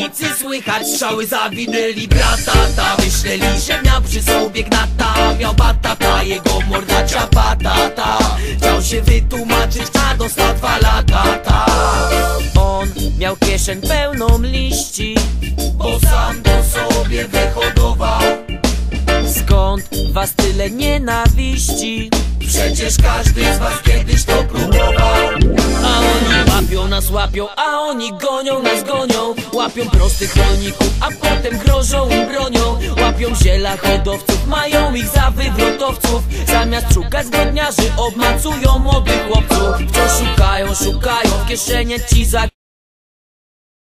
ulicy słychać strzały zawinęli brata ta Myśleli, że miał przy sobie gnata Miał batata, jego morda ciapatata Chciał się wytłumaczyć, a dostał dwa lata ta. On miał kieszeń pełną liści Bo sam to sobie wyhodował Skąd was tyle nienawiści? Przecież każdy z was kiedyś to próbował nas łapią, a oni gonią nas gonią. Łapią prostych rolników, a potem grożą im bronią. Łapią ziela hodowców, mają ich za wywrotowców. Zamiast szukać zbrodniarzy, obmacują młodych chłopców. Wciąż szukają, szukają, w kieszenie ci za